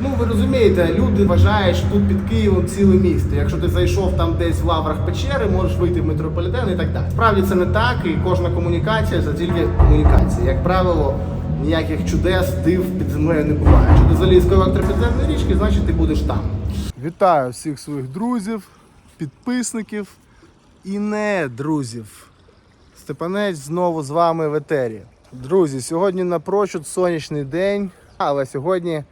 Ну, ви розумієте, люди вважають, що тут під Києвом ціле місто. Якщо ти зайшов там десь в лаврах печери, можеш вийти в метрополітен і так далі. Справді це не так, і кожна комунікація це тільки комунікація. Як правило, ніяких чудес, див під землею не буває. Якщо ти заліз електропідземної річки, значить ти будеш там. Вітаю всіх своїх друзів, підписників і не друзів. Степанець знову з вами в етері. Друзі, сьогодні напрочуд сонячний день, але сьогодні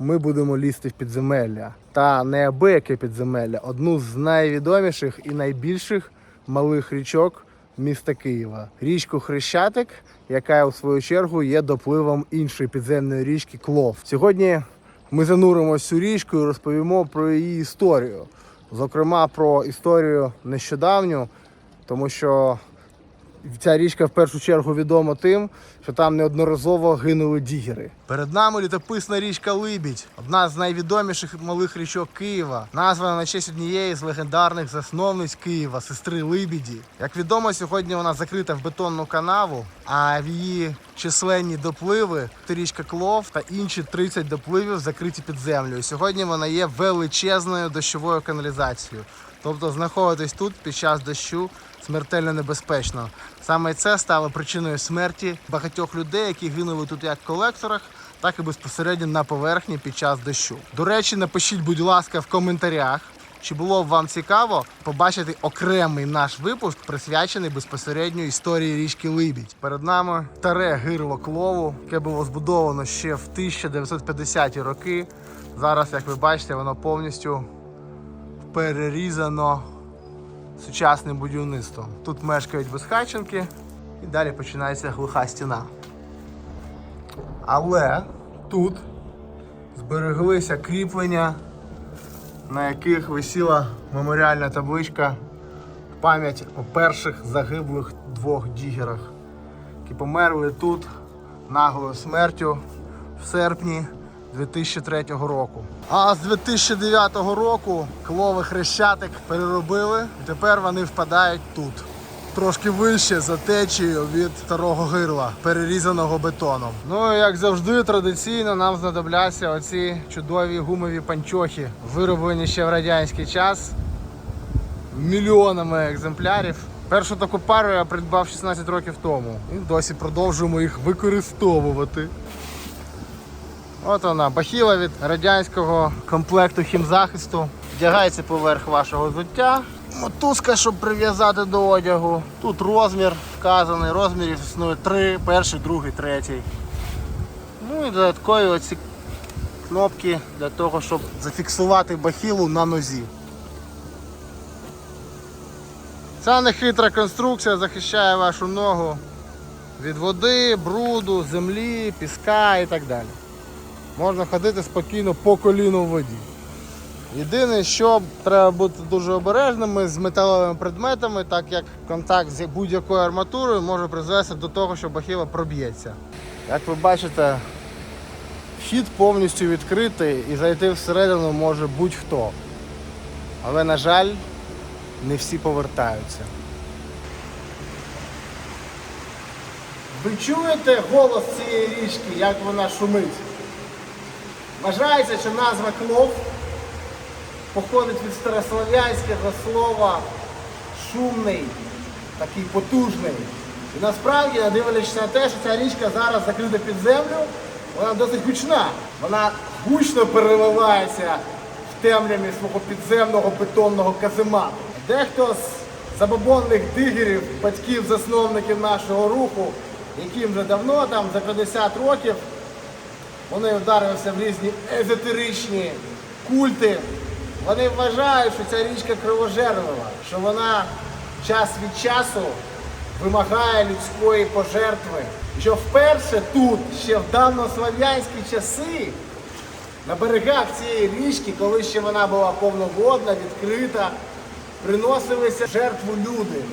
ми будемо лізти в підземелля. Та неабияке підземелля, одну з найвідоміших і найбільших малих річок міста Києва. Річку Хрещатик, яка у свою чергу є допливом іншої підземної річки Клов. Сьогодні ми зануримося цю річку і розповімо про її історію. Зокрема, про історію нещодавню, тому що ця річка в першу чергу відома тим, що там неодноразово гинули дігери. Перед нами літописна річка Либідь, одна з найвідоміших малих річок Києва, названа на честь однієї з легендарних засновниць Києва, сестри Либіді. Як відомо, сьогодні вона закрита в бетонну канаву, а в її численні допливи річка Клов та інші 30 допливів закриті під землею. Сьогодні вона є величезною дощовою каналізацією. Тобто знаходитись тут під час дощу смертельно небезпечно. Саме це стало причиною смерті багатьох людей, які гинули тут як в колекторах, так і безпосередньо на поверхні під час дощу. До речі, напишіть, будь ласка, в коментарях. Чи було б вам цікаво побачити окремий наш випуск, присвячений безпосередньо історії річки Либідь? Перед нами старе гирло клову, яке було збудовано ще в 1950-ті роки. Зараз, як ви бачите, воно повністю перерізано сучасним будівництвом. Тут мешкають безхатченки і далі починається глуха стіна. Але тут збереглися кріплення, на яких висіла меморіальна табличка в пам'ять о перших загиблих двох дігерах, які померли тут наглою смертю в серпні 2003 року. А з 2009 року клови хрещатик переробили, і тепер вони впадають тут. Трошки вище за течією від старого гирла, перерізаного бетоном. Ну і як завжди, традиційно нам знадобляться оці чудові гумові панчохи, вироблені ще в радянський час мільйонами екземплярів. Першу таку пару я придбав 16 років тому. І досі продовжуємо їх використовувати. От вона, бахіла від радянського комплекту хімзахисту. Вдягається поверх вашого взуття. Мотузка, щоб прив'язати до одягу. Тут розмір вказаний. Розмірів існує три, перший, другий, третій. Ну і додаткові оці кнопки для того, щоб зафіксувати бахілу на нозі. Ця нехитра конструкція захищає вашу ногу від води, бруду, землі, піска і так далі можна ходити спокійно по коліну в воді. Єдине, що треба бути дуже обережними з металевими предметами, так як контакт з будь-якою арматурою може призвести до того, що бахіла проб'ється. Як ви бачите, вхід повністю відкритий і зайти всередину може будь-хто. Але, на жаль, не всі повертаються. Ви чуєте голос цієї річки, як вона шумить? Вважається, що назва клов походить від старослов'янського слова шумний, такий потужний. І насправді, дивлячись на те, що ця річка зараз закрита під землю, вона досить гучна. Вона гучно переливається в темряві свого підземного бетонного каземату. Дехто з забобонних дигерів, батьків, засновників нашого руху, яким вже давно, там за 50 років, вони вдарилися в різні езотеричні культи. Вони вважають, що ця річка кровожерлива, що вона час від часу вимагає людської пожертви. Що вперше тут, ще в давнослов'янські часи, на берегах цієї річки, коли ще вона була повноводна, відкрита, приносилися жертву люди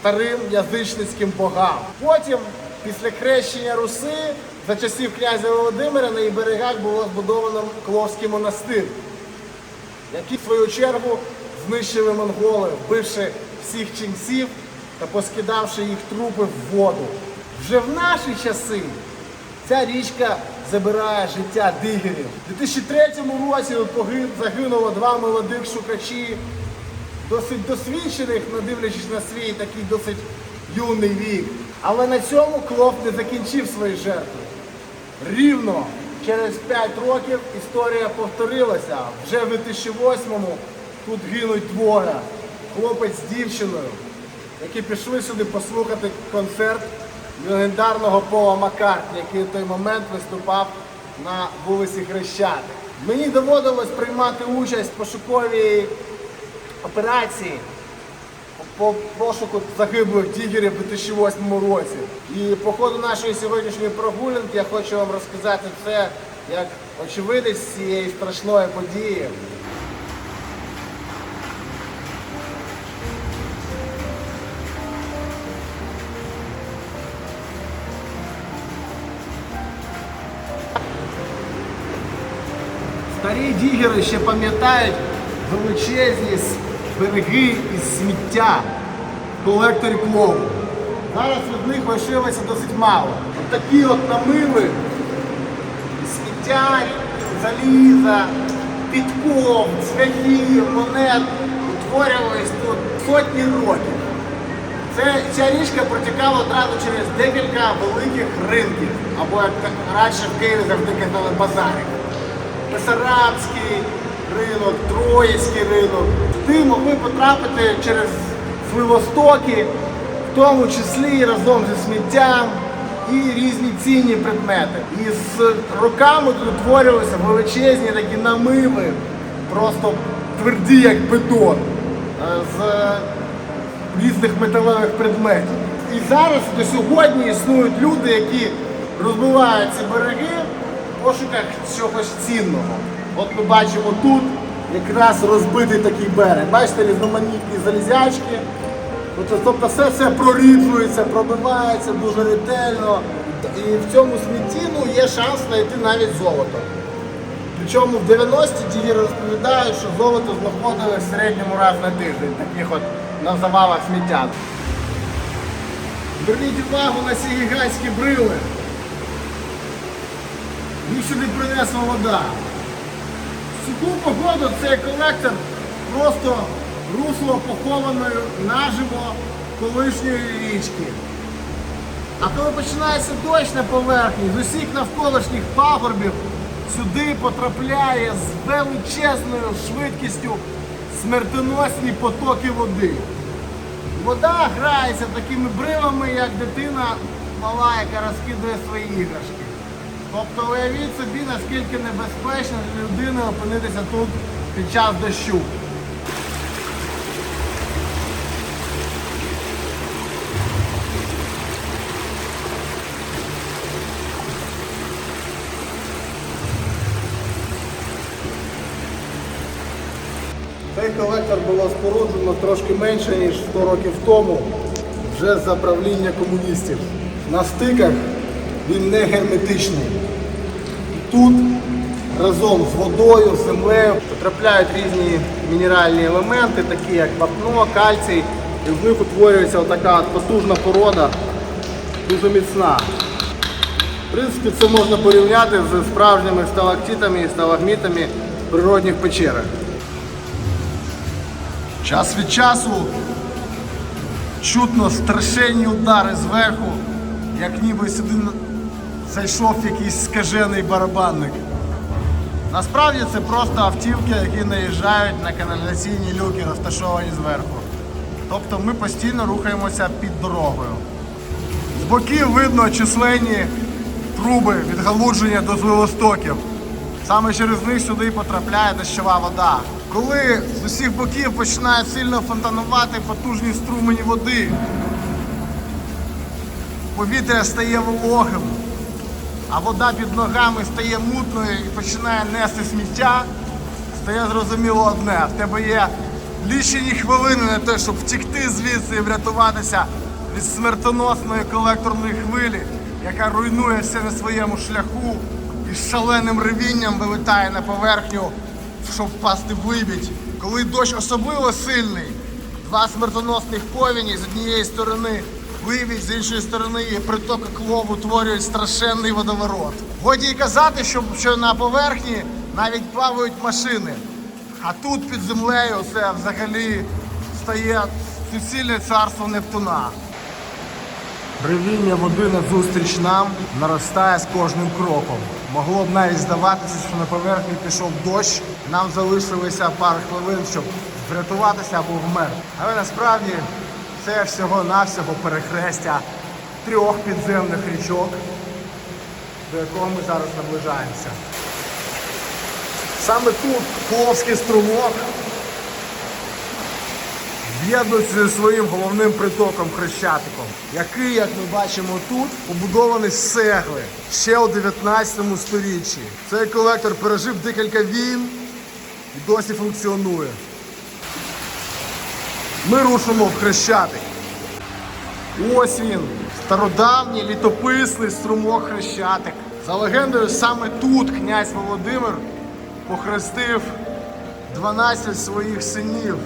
старим язичницьким богам. Потім, після хрещення Руси, за часів князя Володимира на її берегах було збудовано Кловський монастир, який в свою чергу знищили монголи, вбивши всіх ченців та поскидавши їх трупи в воду. Вже в наші часи ця річка забирає життя дигерів. У 2003 році загинуло два молодих шукачі, досить досвідчених, не дивлячись на свій такий досить юний вік. Але на цьому Клоп не закінчив свої жертви. Рівно через 5 років історія повторилася. Вже в 2008-му тут гинуть двоє. Хлопець з дівчиною, які пішли сюди послухати концерт легендарного Пола Маккартні, який в той момент виступав на вулиці Хрещатик. Мені доводилось приймати участь в пошуковій операції по пошуку загиблих дігерів у 2008 році. І по ходу нашої сьогоднішньої прогулянки я хочу вам розказати це як очевидець цієї страшної події. Старі дігери ще пам'ятають величезні с- береги із сміття в колекторі клоу. Зараз від них лишилося досить мало. От такі от намили сміття, заліза, підков, цвяхів, монет утворювались тут сотні років. Це, ця річка протікала одразу через декілька великих ринків, або як раніше в Києві завжди казали базарів. Бесарабський ринок, Троїцький ринок. Туди могли потрапити через сливостоки, в тому числі разом зі сміттям і різні цінні предмети. І з роками тут утворювалися величезні такі намиви, просто тверді, як бетон, е, з різних металевих предметів. І зараз до сьогодні існують люди, які розбивають ці береги в пошуках чогось цінного. От ми бачимо тут якраз розбитий такий берег. Бачите, різноманітні залізячки. Тобто, все це проріджується, пробивається дуже ретельно. І в цьому смітті ну, є шанс знайти навіть золото. Причому в 90-ті дії розповідають, що золото знаходили в середньому раз на тиждень, таких от на завалах сміття. Зверніть увагу на ці гігантські брили. Їх сюди принесла вода. В суку погоду цей колектор просто русло похованої наживо колишньої річки. А коли починається дощ на поверхні, з усіх навколишніх пагорбів сюди потрапляє з величезною швидкістю смертоносні потоки води. Вода грається такими бривами, як дитина мала, яка розкидує свої іграшки. Тобто уявіть собі, наскільки небезпечно для людини опинитися тут під час дощу. Цей колектор було споруджено трошки менше, ніж 100 років тому, вже за правління комуністів. На стиках він не герметичний. Тут разом з водою, землею потрапляють різні мінеральні елементи, такі як вапно, кальцій, і в них утворюється отака от потужна порода, дуже міцна. В принципі, це можна порівняти з справжніми сталактитами і сталагмітами в природних печерах. Час від часу чутно страшенні удари зверху, як ніби сюди зайшов якийсь скажений барабанник. Насправді це просто автівки, які наїжджають на каналізаційні люки, розташовані зверху. Тобто ми постійно рухаємося під дорогою. З боків видно численні труби відгалудження до зливостоків. Саме через них сюди потрапляє дощова вода. Коли з усіх боків починають сильно фонтанувати потужні струмені води, повітря стає вологим, а вода під ногами стає мутною і починає нести сміття, стає зрозуміло одне. В тебе є лічені хвилини на те, щоб втікти звідси і врятуватися від смертоносної колекторної хвилі, яка руйнує все на своєму шляху і з шаленим ревінням вилетає на поверхню, щоб впасти в вибідь. Коли дощ особливо сильний, два смертоносних повіні з однієї сторони пливі, з іншої сторони притоки клову утворюють страшенний водоворот. Годі й казати, що, на поверхні навіть плавають машини. А тут під землею це взагалі стає суцільне царство Нептуна. Ревіння води назустріч нам наростає з кожним кроком. Могло б навіть здаватися, що на поверхні пішов дощ, нам залишилося пару хвилин, щоб врятуватися або вмерти. Але насправді це всього-навсього перехрестя трьох підземних річок, до якого ми зараз наближаємося. Саме тут Кловський струмок з'єднується зі своїм головним притоком Хрещатиком, який, як ми бачимо тут, побудований з цегли ще у 19 сторіччі. Цей колектор пережив декілька війн і досі функціонує. Ми рушимо в Хрещатик. Ось він, стародавній літописний струмок Хрещатик. За легендою, саме тут князь Володимир похрестив 12 своїх синів,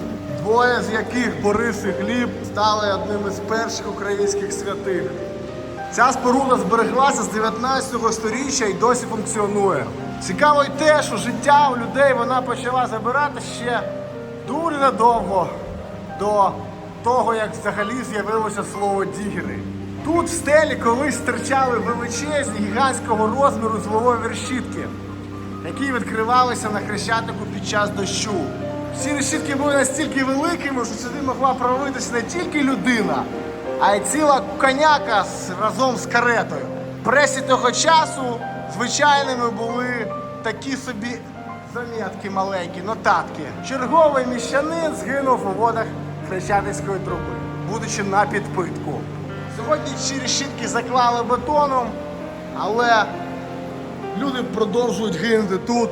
двоє з яких Борис і Гліб стали одним із перших українських святих. Ця споруда збереглася з 19 століття і досі функціонує. Цікаво й те, що життя у людей вона почала забирати ще дуже надовго до того, як взагалі з'явилося слово дігери. Тут в стелі колись стирчали величезні гігантського розміру злової вершітки, які відкривалися на хрещатику під час дощу. Ці решітки були настільки великими, що сюди могла провалитися не тільки людина, а й ціла коняка разом з каретою. В пресі того часу звичайними були такі собі замітки маленькі, нотатки. Черговий міщанин згинув у водах Хрещатицької труби, будучи на підпитку. Сьогодні ці решітки заклали бетоном, але люди продовжують гинути тут.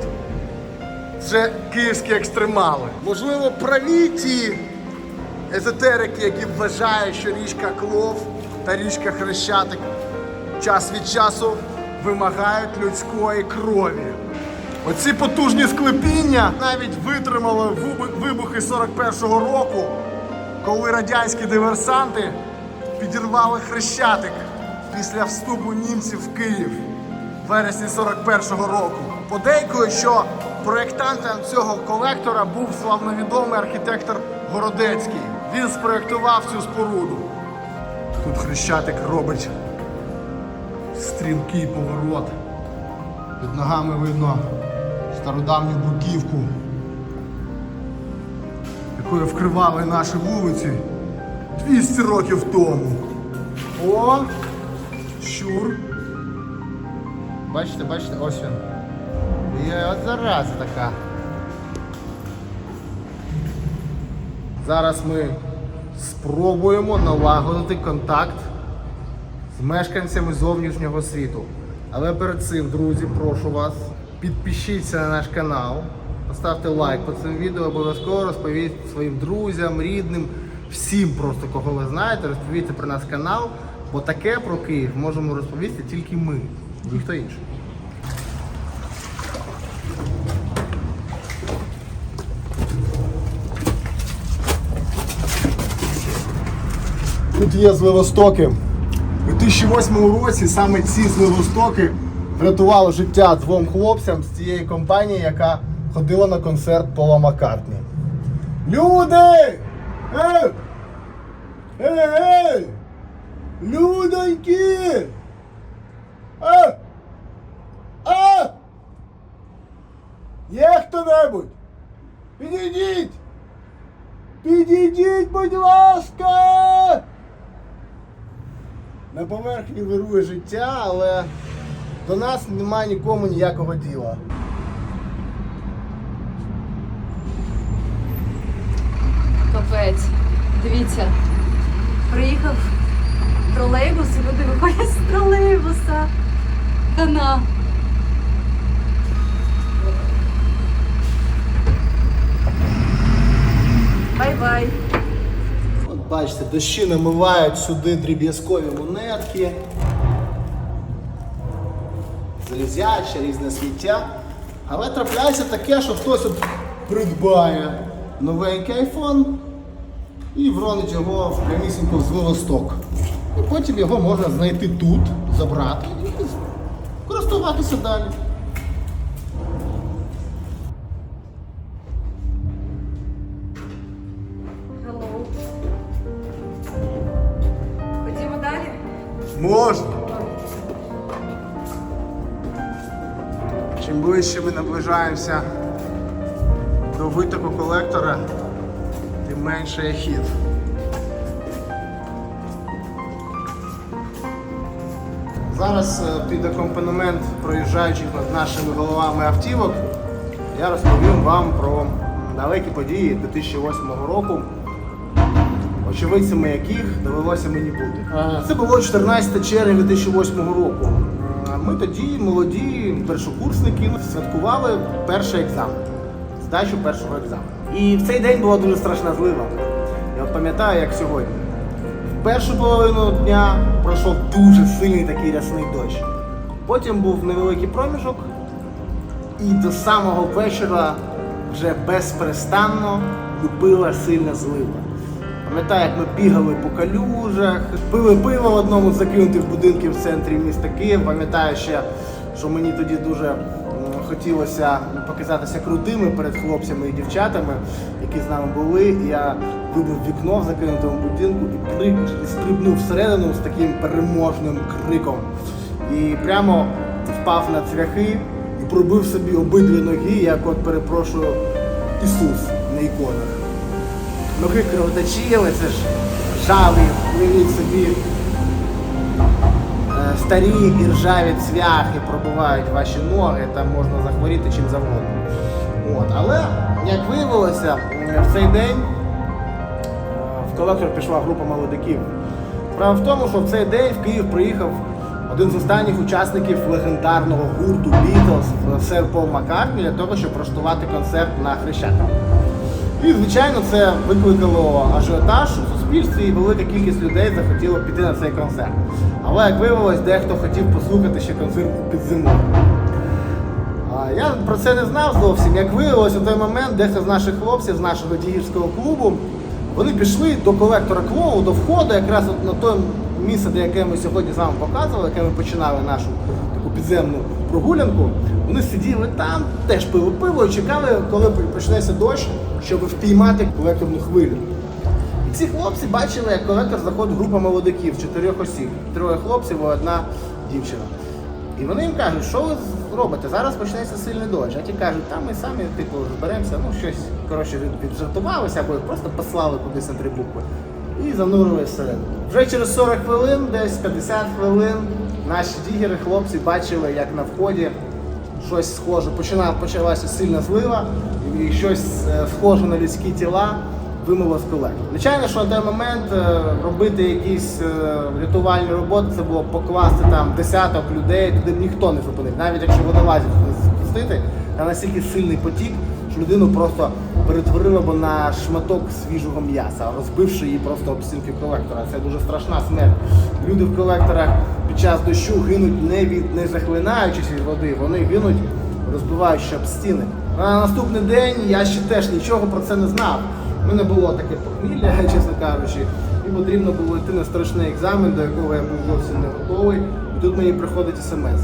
Це київські екстремали. Можливо, праві ті езотерики, які вважають, що річка Клов та річка Хрещатик час від часу вимагають людської крові. Оці потужні склепіння навіть витримали вибухи 41-го року, коли радянські диверсанти підірвали Хрещатик після вступу німців в Київ в вересні 41-го року. Подейкують, що проєктантом цього колектора був славновідомий архітектор Городецький. Він спроєктував цю споруду. Тут Хрещатик робить стрімкий поворот. Під ногами видно стародавню бруківку, якою вкривали наші вулиці 200 років тому. О! Щур. Бачите, бачите, ось він. Є от зараза така. Зараз ми спробуємо налагодити контакт з мешканцями зовнішнього світу. Але перед цим, друзі, прошу вас, підпишіться на наш канал, поставте лайк по цьому відео, обов'язково розповідь своїм друзям, рідним, всім просто, кого ви знаєте, розповідьте про наш канал, бо таке про Київ можемо розповісти тільки ми, ніхто інший. Тут є зливостоки. У 2008 році саме ці зливостоки врятували життя двом хлопцям з цієї компанії, яка ходила на концерт Пола Маккартні. Люди! Ей! Ей! Ей! Людоньки! А! А! Є хто-небудь? Підійдіть! Підійдіть, будь ласка! На поверхні вирує життя, але до нас немає нікому ніякого діла. Капець. Дивіться, приїхав тролейбус, і люди виходять з тролейбуса. Хана. Бай-бай. От бачите, дощі намивають сюди дріб'язкові монетки, залізяче, різне сміття. Але трапляється таке, що хтось от придбає новенький айфон і вронить його в прямісінько в зливосток. І потім його можна знайти тут, забрати і користуватися далі. Hello. Ходімо далі. Можна. Чим ближче ми наближаємося до витоку колектора, менше хід. Зараз е, під акомпанемент проїжджаючих над нашими головами автівок я розповім вам про далекі події 2008 року, очевидцями яких довелося мені бути. Це було 14 червня 2008 року. Е, Ми тоді, молоді першокурсники, святкували перший екзамен, здачу першого екзамену. І в цей день була дуже страшна злива. Я от пам'ятаю, як сьогодні. В першу половину дня пройшов дуже сильний такий рясний дощ. Потім був невеликий проміжок, і до самого вечора вже безперестанно лупила сильна злива. Пам'ятаю, як ми бігали по калюжах, пили пиво в одному з закинутих будинків в центрі міста Київ. Пам'ятаю ще, що мені тоді дуже хотілося показатися крутими перед хлопцями і дівчатами, які з нами були. Я вибив вікно в закинутому будинку і стрибнув всередину з таким переможним криком. І прямо впав на цвяхи і пробив собі обидві ноги, як от перепрошую Ісус на іконах. Ноги кровоточили, це ж жаві, уявіть собі. Старі і ржаві цвяхи пробивають ваші ноги, там можна захворіти чим завгодно. От. Але, як виявилося, в цей день е, в колектор пішла група молодиків. Справа в тому, що в цей день в Київ приїхав один з останніх учасників легендарного гурту Beatles, сер Пол Маккартні, для того, щоб влаштувати концерт на Хрещатику. І, звичайно, це викликало ажіотаж у і велика кількість людей захотіла піти на цей концерт. Але, як виявилось, дехто хотів послухати ще концерт під зимою. Я про це не знав зовсім. Як виявилось, у той момент дехто з наших хлопців, з нашого дігірського клубу, вони пішли до колектора клоу, до входу, якраз от на те місце, де яке ми сьогодні з вами показували, яке ми починали нашу таку підземну прогулянку. Вони сиділи там, теж пили пиво і чекали, коли почнеться дощ, щоб впіймати колекторну хвилю. Ці хлопці бачили, як колектор заходить група молодиків, чотирьох осіб, троє хлопців і одна дівчина. І вони їм кажуть, що ви робите? Зараз почнеться сильний дощ. А ті кажуть, та ми самі типу зберемося, ну щось коротше віджартувалися або просто послали кудись на три букви. І занурили всередину. Вже через 40 хвилин, десь 50 хвилин, наші дігери, хлопці бачили, як на вході щось схоже. Почина, почалася сильна злива, і щось е, схоже на людські тіла вимило з колектора. Звичайно, що на той момент е, робити якісь е, рятувальні роботи, це було покласти там десяток людей, туди б ніхто не зупинив. Навіть якщо водолазів спустити, там настільки сильний потік, що людину просто перетворило б на шматок свіжого м'яса, розбивши її просто об стінки колектора. Це дуже страшна смерть. Люди в колекторах під час дощу гинуть не від не захлинаючись від води, вони гинуть, розбиваючи об стіни. На наступний день я ще теж нічого про це не знав. У мене було таке похмілля, чесно кажучи, і потрібно було йти на страшний екзамен, до якого я був зовсім не готовий. І тут мені приходить смс.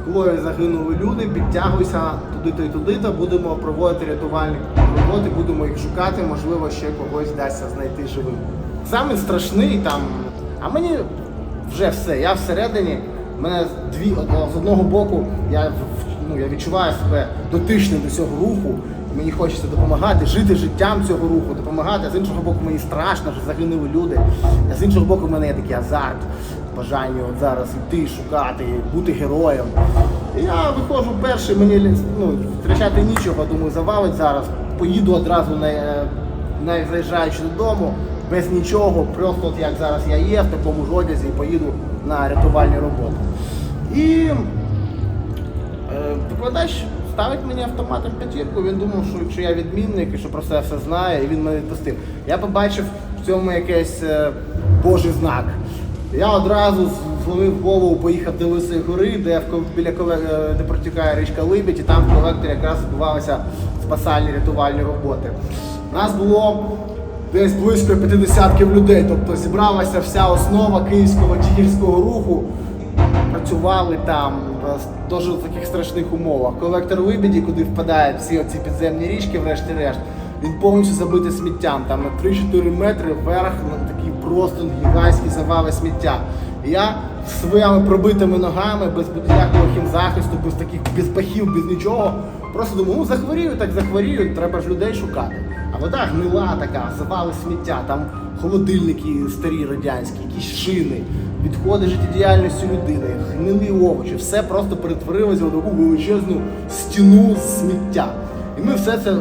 В Клої загинули люди, підтягуйся туди-то і туди-то, будемо проводити рятувальні роботи, будемо їх шукати, можливо, ще когось вдасться знайти живим. Саме страшний там, а мені вже все, я всередині, мене дві з одного боку, я, ну, я відчуваю себе дотичним до цього руху. Мені хочеться допомагати, жити життям цього руху, допомагати. А з іншого боку, мені страшно, що загинули люди. А з іншого боку, в мене є такий азарт, бажання от зараз йти, шукати, бути героєм. Я виходжу перший, мені ну, втрачати нічого, думаю, завалить зараз. Поїду одразу на, заїжджаючи додому, без нічого, просто от як зараз я є, в такому ж одязі, і поїду на рятувальні роботи. І Е, Викладач ставить мені автоматом п'ятірку, він думав, що, що я відмінник і що про це все знає, і він мене відпустив. Я побачив в цьому якийсь е, божий знак. Я одразу зловив голову, поїхав до Лисої гори, де біля е, де протікає річка Либідь, і там в колекторі якраз відбувалися спасальні рятувальні роботи. Нас було десь близько 50 людей. Тобто зібралася вся основа київського тігерського руху. Працювали там е, в таких страшних умовах. Колектор Вибіді, куди впадають всі оці підземні річки, врешті-решт, він повністю забитий сміттям. Там на 3-4 метри вверх на такий просто гігантський завали сміття. Я своїми пробитими ногами, без будь-якого хімзахисту, без таких без пахів, без нічого. Просто думаю, ну захворію, так захворію, треба ж людей шукати. А вода гнила така, завали сміття, там холодильники старі радянські, якісь шини, відходи життєдіяльності людини, гнилі овочі, все просто перетворилося в таку величезну стіну сміття. І ми все це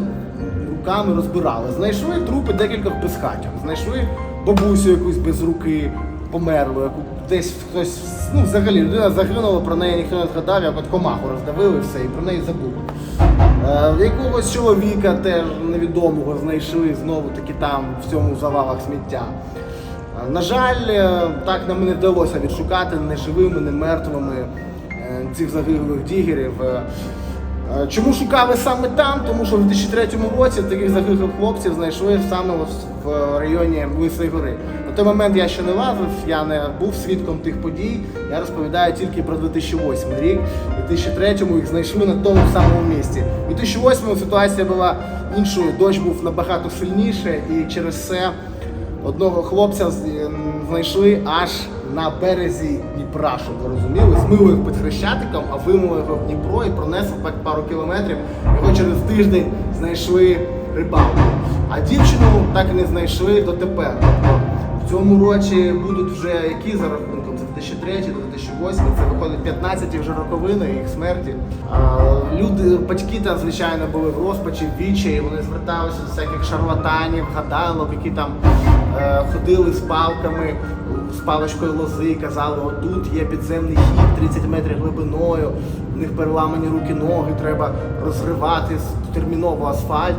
руками розбирали. Знайшли трупи декількох безхатів, знайшли бабусю якусь без руки, померлу, яку десь хтось, ну взагалі людина загинула, про неї ніхто не згадав, як от комаху роздавили все і про неї забули. Е, якогось чоловіка теж невідомого знайшли знову таки там, в цьому завалах сміття. Е, На жаль, е, так нам не вдалося відшукати не живими, не мертвими цих загиблих дігерів. Чому шукали саме там? Тому що в 2003 році таких загиблих хлопців знайшли саме в районі Лисої гори. Той момент я ще не лазив, я не був свідком тих подій. Я розповідаю тільки про 2008 рік. У 2003 їх знайшли на тому самому місці. У 2008 ситуація була іншою. Дощ був набагато сильніше, і через це одного хлопця ем, знайшли аж на березі Дніпра, щоб ви розуміли. Змили їх під хрещатиком, а вимили його в Дніпро і пронесли так пару кілометрів. Його через тиждень знайшли рибалку. А дівчину так і не знайшли дотепер. Цьому році будуть вже які за рахунком? Це 2003 до 2008, це виходить 15 вже роковини їх смерті. А, люди, батьки там, звичайно, були в розпачі, в відчаї, вони зверталися до всяких шарлатанів, гадалок, які там е, ходили з палками, з паличкою лози, казали, отут є підземний хід 30 метрів глибиною, в них переламані руки, ноги, треба розривати терміново асфальт.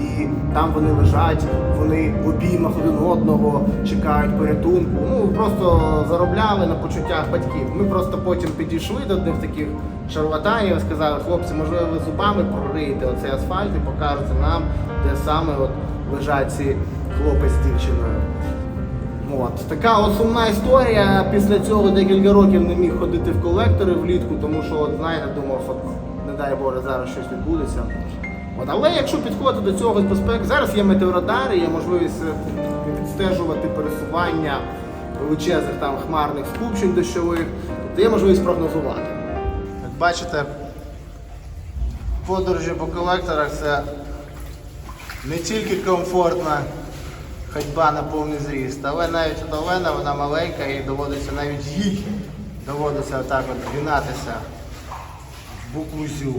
І там вони лежать, вони в обіймах один одного чекають порятунку. Ну просто заробляли на почуттях батьків. Ми просто потім підійшли до одних таких шарлатанів сказали, хлопці, можливо, ви зубами прориєте оцей асфальт і покажете нам, де саме от лежать ці хлопець з дівчиною. От така сумна історія. Після цього декілька років не міг ходити в колектори влітку, тому що, от, знаєте, думав, от, не дай Боже, зараз щось відбудеться. От, але якщо підходити до цього з безпеки, зараз є метеорадари, є можливість е, відстежувати пересування величезних там хмарних скупчень дощових, тобто є можливість прогнозувати. Як бачите, подорожі по колекторах це не тільки комфортна ходьба на повний зріст, але навіть от Олена, вона маленька і доводиться навіть їй доводиться отак от гнатися в букву зю.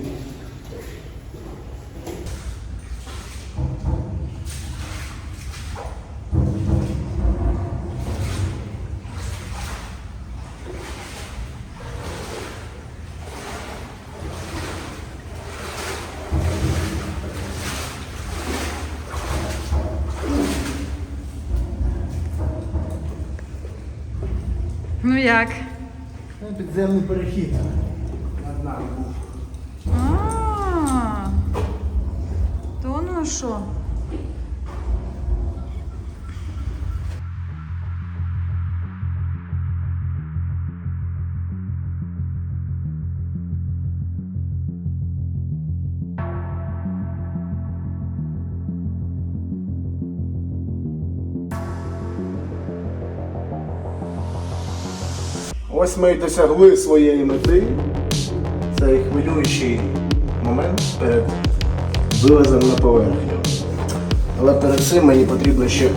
Ну як? Це підземний перехід. Над нами був. А, то ну що? Ось ми досягли своєї мети. Цей хвилюючий момент перед вилазом на поверхню. Але перед цим мені потрібно ще.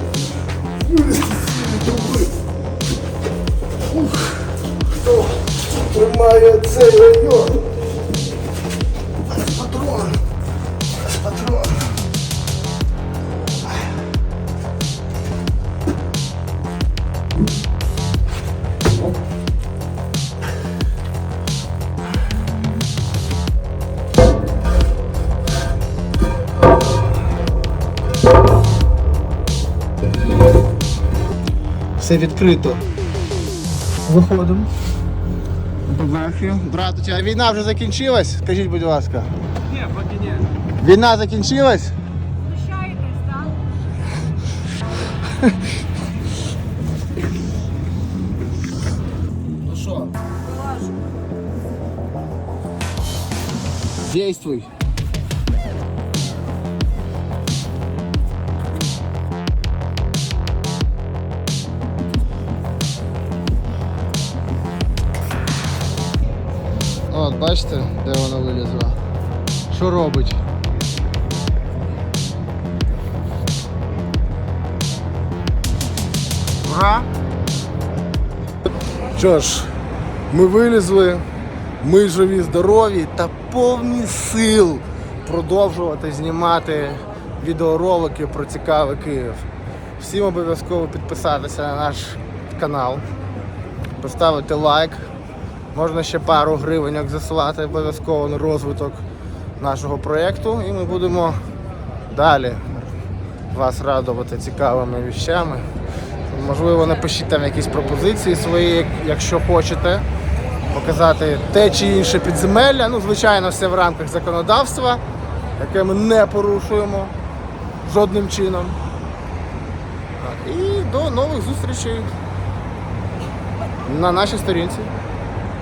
Ух, Хто тримає цей район? Все відкрито. Виходимо. Фотографію. Браточка, а війна вже закінчилась? Скажіть, будь ласка. Ні, поки ні. Війна закінчилась? Прощаєтесь, так? Ну що? Действуй. От, бачите, де вона вилізла. Що робить? Ура! Що ж, ми вилізли, ми живі, здорові та повні сил продовжувати знімати відеоролики про цікавий Київ. Всім обов'язково підписатися на наш канал, поставити лайк. Можна ще пару гривень засилати обов'язково на розвиток нашого проєкту і ми будемо далі вас радувати цікавими віщами. Можливо, напишіть там якісь пропозиції свої, якщо хочете. Показати те чи інше підземелля. Ну, звичайно, все в рамках законодавства, яке ми не порушуємо жодним чином. І до нових зустрічей на нашій сторінці.